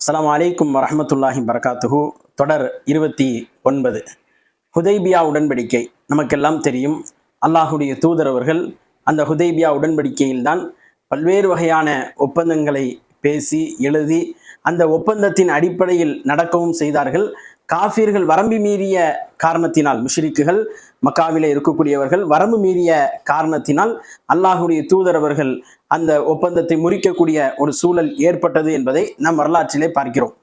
அஸ்லாம் அலைக்கும் வரமத்துல்லாஹி வரகாத்துஹு தொடர் இருபத்தி ஒன்பது ஹுதைபியா உடன்படிக்கை நமக்கெல்லாம் தெரியும் அல்லாஹுடைய தூதரவர்கள் அந்த ஹுதைபியா உடன்படிக்கையில்தான் பல்வேறு வகையான ஒப்பந்தங்களை பேசி எழுதி அந்த ஒப்பந்தத்தின் அடிப்படையில் நடக்கவும் செய்தார்கள். காஃபியர்கள் வரம்பு மீறிய காரணத்தினால் முஷ்ரிக்குகள் மக்காவிலே இருக்கக்கூடியவர்கள் வரம்பு மீறிய காரணத்தினால் அல்லாஹுடைய தூதரவர்கள் அந்த ஒப்பந்தத்தை முறிக்கக்கூடிய ஒரு சூழல் ஏற்பட்டது என்பதை நம் வரலாற்றிலே பார்க்கிறோம்.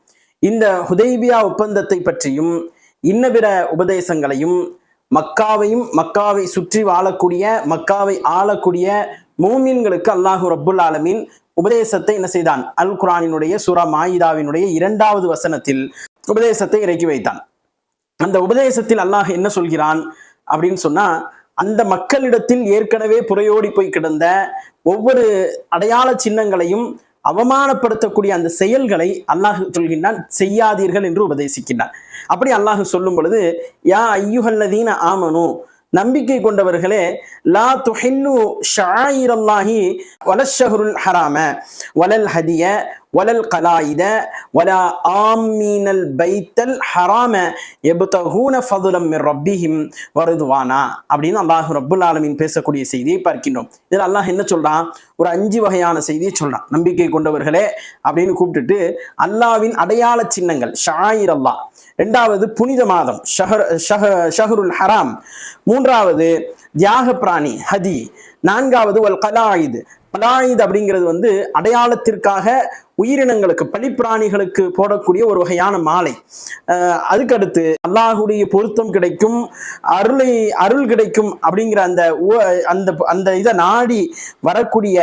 இந்த ஹுதைபியா ஒப்பந்தத்தை பற்றியும் இன்ன பிற உபதேசங்களையும் மக்காவையும் மக்காவை சுற்றி வாழக்கூடிய மக்காவை ஆளக்கூடிய மூமின்களுக்கு அல்லாஹு ரப்புல் ஆலமீன் உபதேசத்தை என்ன செய்தான்? அல் குரானினுடைய சுரா மாயிதாவினுடைய இரண்டாவது வசனத்தில் உபதேசத்தை இறக்கி வைத்தான். அந்த உபதேசத்தில் அல்லாஹ் என்ன சொல்கிறான் அப்படின்னு சொன்னா அந்த மக்களிடத்தில் ஏற்கனவே புறையோடி போய் கிடந்த ஒவ்வொரு அடையாள சின்னங்களையும் அவமானப்படுத்தக்கூடிய அந்த செயல்களை அல்லாஹ் சொல்கின்றான் செய்யாதீர்கள் என்று உபதேசிக்கின்றான். அப்படி அல்லாஹ் சொல்லும் பொழுது யா ஐயுகல்லதீன ஆமனு நம்பிக்கை கொண்டவர்களே லா துஹில்லு ஷாயிரல்லாஹி வலஷஹருல் ஹராம வலல் ஹதிய வலல் கலாயித வலா ஆமீனல் பைத்தல் ஹராம எபுதஹூன ஃபதுலம் ரப்பிஹிம் வருதுவானா? அப்படின்னு அல்லாஹ் ரப்புல் ஆலமின் பேசக்கூடிய செய்தியை பார்க்கின்றோம். இதில் அல்லாஹ் என்ன சொல்றான்? ஒரு அஞ்சு வகையான செய்தியை சொல்றான். நம்பிக்கை கொண்டவர்களே அப்படின்னு கூப்பிட்டுட்டு அல்லாவின் அடையாள சின்னங்கள் ஷாயிர் அல்லாஹ். ரெண்டாவது புனித மாதம் ஷஹர் ஷஹ ஷஹருல் ஹராம். மூன்றாவது தியாக பிராணி ஹதி. நான்காவது ஒல் கலாயுது. கலாயித் அப்படிங்கிறது வந்து அடையாளத்திற்காக உயிரினங்களுக்கு பழிப்பிராணிகளுக்கு போடக்கூடிய ஒரு வகையான மாலை. அதுக்கடுத்து அல்லாஹுடைய பொருத்தம் கிடைக்கும் அருளை அருள் கிடைக்கும் அப்படிங்கிற அந்த அந்த அந்த இதை நாடி வரக்கூடிய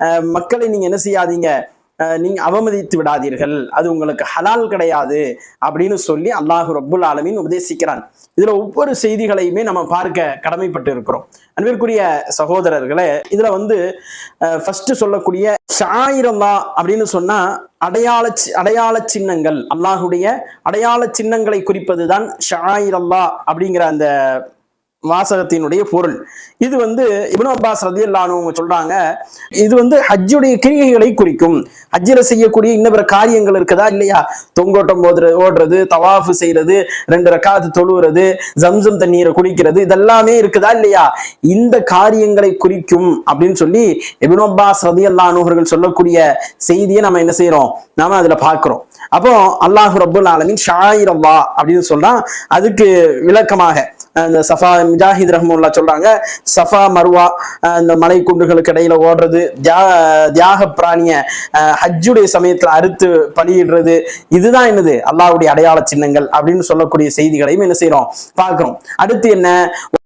அஹ், மக்களை நீங்க என்ன செய்யாதீங்க? நீங்க அவமதித்து விடாதீர்கள். அது உங்களுக்கு ஹலால் கிடையாது அப்படின்னு சொல்லி அல்லாஹு ரப்புல் ஆலமின் உபதேசிக்கிறான். இதுல ஒவ்வொரு செய்திகளையுமே நம்ம பார்க்க கடமைப்பட்டு இருக்கிறோம் அன்பிற்குரிய சகோதரர்களே இதுல வந்து ஃபர்ஸ்ட் சொல்லக்கூடிய ஷாயிரல்லா அப்படின்னு சொன்னா அடையாள சி- அடையாள சின்னங்கள். அல்லாஹுடைய அடையாள சின்னங்களை குறிப்பதுதான் ஷாயிரல்லா அப்படிங்கிற அந்த வாசகத்தினுடைய பொருள். இது வந்து இப்னு அப்பாஸ் ரதியல்லானு சொல்றாங்க இது வந்து ஹஜ்ஜுடைய கிரிகைகளை குறிக்கும். ஹஜ்ஜில் செய்யக்கூடிய இன்ன பிற காரியங்கள் இருக்குதா இல்லையா? தொங்கோட்டம் ஓடுறது ஓடுறது தவாஃபு செய்யறது ரெண்டு ரக்காத்து தொழுவுறது ஜம்சம் தண்ணீரை குடிக்கிறது இதெல்லாமே இருக்குதா இல்லையா? இந்த காரியங்களை குறிக்கும் அப்படின்னு சொல்லி இப்னு அப்பாஸ் ரதி அல்லானவர்கள் சொல்லக்கூடிய செய்தியை நம்ம என்ன செய்யறோம் நாம அதுல பாக்குறோம் அப்போ அல்லாஹு ரபுல் ஆலமின் ஷாயிர் வா அப்படின்னு சொல்றான். அதுக்கு விளக்கமாக அந்த சஃபா முஜாஹித் ரஹ்முல்லா சொல்றாங்க சஃபா மர்வா இந்த மலை குன்றுகளுக்கு இடையில ஓடுறது தியா- தியாக பிராணிய ஹஜ்ஜுடைய சமயத்துல அறுத்து பலியிடுறது இதுதான் என்னது? அல்லாஹ்வுடைய அடையாள சின்னங்கள் அப்படின்னு சொல்லக்கூடிய செய்திகளையும் என்ன செய்யறோம் பார்க்கிறோம். அடுத்து என்ன?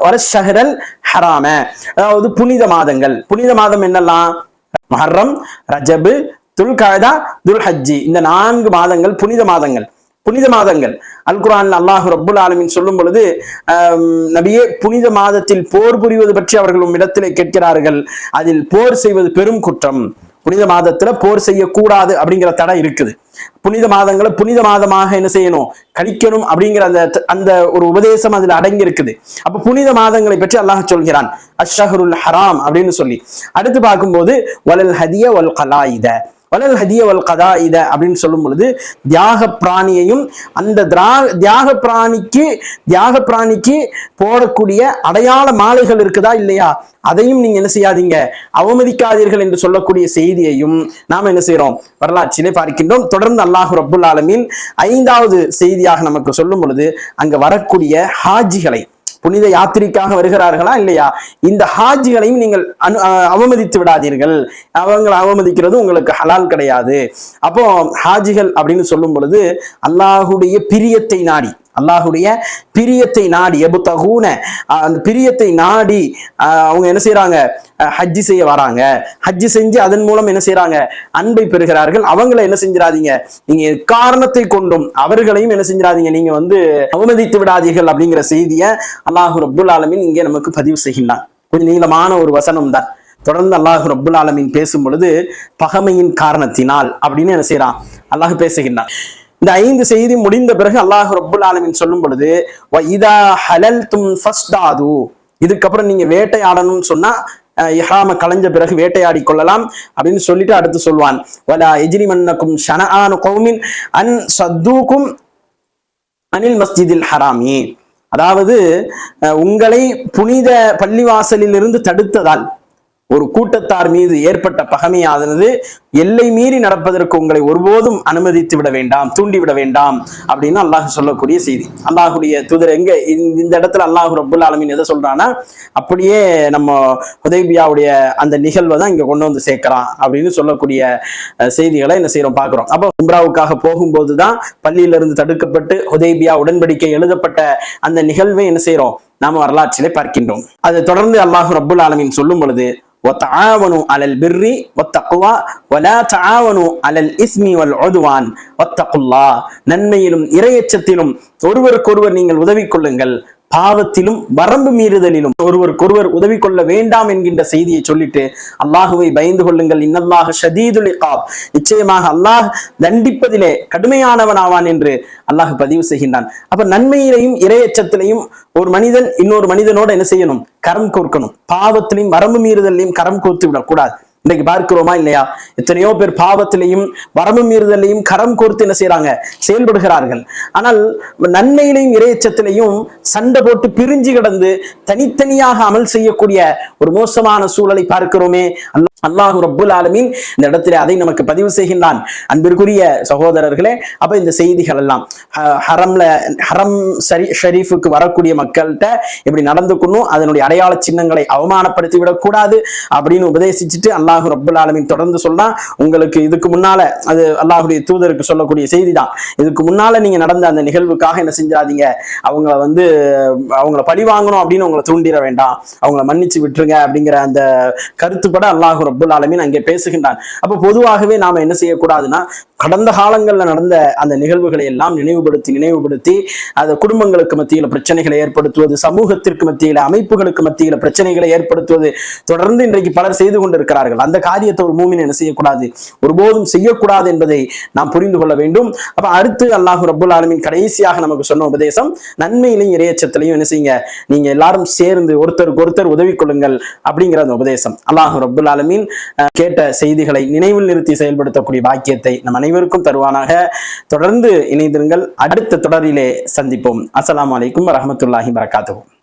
வரஷஹரல் ஹராம. அதாவது புனித மாதங்கள். புனித மாதம் என்னெல்லாம்? மஹர்ரம் ரஜபு துல்காதா துல்ஹஜ்ஜி. இந்த நான்கு மாதங்கள் புனித மாதங்கள். புனித மாதங்கள். அல் குரான் அல்லாஹு ரபுல் ஆலமின் சொல்லும் பொழுது நபியே புனித மாதத்தில் போர் புரிவது பற்றி அவர்கள் உம்மிடத்திலே கேட்கிறார்கள். அதில் போர் செய்வது பெரும் குற்றம். புனித மாதத்துல போர் செய்யக்கூடாது அப்படிங்கிற தடை இருக்குது. புனித மாதங்களை புனித மாதமாக என்ன செய்யணும்? கழிக்கணும் அப்படிங்கிற அந்த அந்த ஒரு உபதேசம் அதுல அடங்கி இருக்குது அப்ப புனித மாதங்களை பற்றி அல்லாஹ் சொல்கிறான். அஷ்ஷஹருல் ஹராம் அப்படின்னு சொல்லி. அடுத்து பார்க்கும்போது வலல் ஹதிய வல் கலாயித. வலல் ஹதிய வல் கதா இத அப்படின்னு சொல்லும் பொழுது தியாக பிராணியையும் அந்த திரா தியாக பிராணிக்கு தியாக பிராணிக்கு போடக்கூடிய அடையாள மாலைகள் இருக்குதா இல்லையா? அதையும் நீங்க என்ன செய்யாதீங்க. அவமதிக்காதீர்கள் என்று சொல்லக்கூடிய செய்தியையும் நாம் என்ன செய்றோம்? வரலாற்றிலே பார்க்கின்றோம். தொடர்ந்து அல்லாஹு ரபுல் ஆலமின் ஐந்தாவது செய்தியாக நமக்கு சொல்லும் பொழுது அங்க வரக்கூடிய ஹாஜிகளை புனித யாத்திரைக்காக வருகிறார்களா இல்லையா? இந்த ஹாஜிகளையும் நீங்கள் அனு அவமதித்து விடாதீர்கள். அவங்களை அவமதிக்கிறது உங்களுக்கு ஹலால் கிடையாது. அப்போ ஹாஜிகள் அப்படின்னு சொல்லும் பொழுது அல்லாஹுடைய பிரியத்தை நாடி அல்லாஹுடைய பிரியத்தை நாடி எபுத்தகூன அந்த பிரியத்தை நாடி அவங்க என்ன செய்யறாங்க ஹஜ்ஜி செய்ய வராங்க. ஹஜ்ஜி செஞ்சு அதன் மூலம் என்ன செய்யறாங்க அன்பை பெறுகிறார்கள். அவங்கள என்ன செஞ்சிடாதீங்க நீங்க காரணத்தை கொண்டும் அவர்களையும் என்ன செஞ்சிடாதீங்க நீங்க வந்து அவமதித்து விடாதீர்கள் அப்படிங்கிற செய்தியை அல்லாஹு ரப்புல் ஆலமீன் இங்கே நமக்கு பதிவு செய்கின்றான். கொஞ்சம் நீளமான ஒரு வசனம் தான். தொடர்ந்து அல்லாஹு ரபுல் ஆலமீன் பேசும் பொழுது பகமையின் காரணத்தினால் அப்படின்னு என்ன செய்யறான் அல்லாஹ் பேசுகின்றான். இந்த ஐந்து செய்தி முடிந்த பிறகு அல்லாஹ் ரபுல் ஆலமின் சொல்லும் பொழுது "வ இதா ஹலல்தும் ஃபஸ்தாது. இதுக்கப்புறம் நீங்க வேட்டையாடணும்னு சொன்னா அஹ், இஹ்ராம களைஞ்ச பிறகு வேட்டையாடி கொள்ளலாம் அப்படின்னு சொல்லிட்டு அடுத்து சொல்வான். வலா எஜிரிமன்னக்கும் ஷனஆனு கௌமின் அன் சத்தூக்கும் அனில் மஸ்ஜிதில் ஹராமி. அதாவது உங்களை புனித பள்ளிவாசலில் இருந்து தடுத்ததால் ஒரு கூட்டத்தார் மீது ஏற்பட்ட பகமையானது எல்லை மீறி நடப்பதற்கு உங்களை ஒருபோதும் அனுமதித்து விட வேண்டாம் தூண்டிவிட வேண்டாம் அப்படின்னு அல்லாஹ் சொல்லக்கூடிய செய்தி. அல்லாஹுடைய தூதர் எங்க? இந்த இடத்துல அல்லாஹு ரபுல் ஆலமின் எதை சொல்றான்னா அப்படியே நம்ம உதயபியாவுடைய அந்த நிகழ்வை தான் இங்க கொண்டு வந்து சேர்க்கிறான் அப்படின்னு சொல்லக்கூடிய செய்திகளை என்ன செய்யறோம் பார்க்குறோம். அப்போ உம்ராவுக்காக போகும்போது தான் பள்ளியிலிருந்து தடுக்கப்பட்டு உதயபியா உடன்படிக்கை எழுதப்பட்ட அந்த நிகழ்வை என்ன செய்யறோம் நாம வரலாற்றிலே பார்க்கின்றோம். அதை தொடர்ந்து அல்லாஹு ரபுல் ஆலமின் சொல்லும் பொழுது ஒத்த ஒத்தாவனு அலல் பிர்ரி ஒத்தக்குவா ஒல வலா அலல் இஸ்மி வல் ஒதுவான் ஒத்தகுல்லா நன்மையிலும் இரையச்சத்திலும் ஒருவருக்கொருவர் நீங்கள் உதவி கொள்ளுங்கள் பாவத்திலும் வரம்பு மீறுதலிலும் ஒருவருக்கொருவர் உதவி கொள்ள வேண்டாம் என்கின்ற செய்தியை சொல்லிட்டு அல்லாஹுவை பயந்து கொள்ளுங்கள். இன்னல்லாக ஷதீதுல் இகாப். நிச்சயமாக அல்லாஹ் தண்டிப்பதிலே கடுமையானவன் ஆவான் என்று அல்லாஹ் பதிவு செய்கின்றான். அப்ப நன்மையிலையும் இரையச்சத்திலையும் ஒரு மனிதன் இன்னொரு மனிதனோட என்ன செய்யணும்? கரம் கோர்க்கணும். பாவத்திலையும் வரம்பு மீறுதலையும் கரம் கோர்த்து விடக்கூடாது. இன்னைக்கு பார்க்கிறோமா இல்லையா? எத்தனையோ பேர் பாவத்திலையும் வரம்பு மீறுதலையும் கரம் கோர்த்து என்ன செய்யறாங்க செயல்படுகிறார்கள். ஆனால் நன்மையிலையும் இறையச்சத்திலையும் சண்டை போட்டு பிரிஞ்சு கிடந்து தனித்தனியாக அமல் செய்யக்கூடிய ஒரு மோசமான சூழலை பார்க்கிறோமே. அல்லாஹு ரப்புல் ஆலமின் இந்த இடத்துல அதை நமக்கு பதிவு செய்கின்றான். அன்பிற்குரிய சகோதரர்களே அப்ப இந்த செய்திகள் எல்லாம் ஹரம்ல ஹரம் சரி ஷரீஃபுக்கு வரக்கூடிய மக்கள்கிட்ட எப்படி நடந்துக்கணும் அதனுடைய அடையாள சின்னங்களை அவமானப்படுத்தி விடக்கூடாது அப்படின்னு உபதேசிச்சுட்டு அல்லாஹ் ரப்புல் ஆலமின் தொடர்ந்து சொன்னா உங்களுக்கு இதுக்கு முன்னால அது அல்லாஹுடைய தூதருக்கு சொல்லக்கூடிய செய்தி தான் இதுக்கு முன்னால நீங்க நடந்த அந்த நிகழ்வுக்காக என்ன செஞ்சாதீங்க அவங்கள வந்து அவங்கள பழி வாங்கணும் அப்படின்னு உங்களை தூண்டிட வேண்டாம். அவங்கள மன்னிச்சு விட்டுருங்க அப்படிங்கிற அந்த கருத்துப்பட அல்லாஹு ரப்புல் ஆலமின் அங்கே பேசுகின்றான். அப்போ பொதுவாகவே நாம என்ன செய்யக்கூடாதுன்னா கடந்த காலங்களில் நடந்த அந்த நிகழ்வுகளை எல்லாம் நினைவுபடுத்தி நினைவுபடுத்தி அது குடும்பங்களுக்கு மத்தியில் பிரச்சனைகளை ஏற்படுத்துவது சமூகத்திற்கு மத்தியில் அமைப்புகளுக்கு மத்தியில் பிரச்சனைகளை ஏற்படுத்துவது தொடர்ந்து இன்றைக்கு பலர் செய்து கொண்டிருக்கிறார்கள். அந்த காரியத்தை ஒரு மூமின் என்ன செய்யக்கூடாது? ஒருபோதும் செய்யக்கூடாது என்பதை நாம் புரிந்து கொள்ள வேண்டும். அப்ப அடுத்து அல்லாஹ் ரபுல் ஆலமின் கடைசியாக நமக்கு சொன்ன உபதேசம் நன்மையிலையும் இறையச்சத்திலையும் என்ன செய்யுங்க? நீங்க எல்லாரும் சேர்ந்து ஒருத்தருக்கு ஒருத்தர் உதவி கொள்ளுங்கள் அப்படிங்கிற அந்த உபதேசம். அல்லாஹு ரபுல் ஆலமின் கேட்ட செய்திகளை நினைவில் நிறுத்தி செயல்படுத்தக்கூடிய பாக்கியத்தை நம் அனைவருக்கும் தருவானாக. தொடர்ந்து இணைந்திருங்கள். அடுத்த தொடரிலே சந்திப்போம். அஸ்லாம் வலைக்கும் வரஹ்மத்துல்லாஹி வரகாத்துவோம்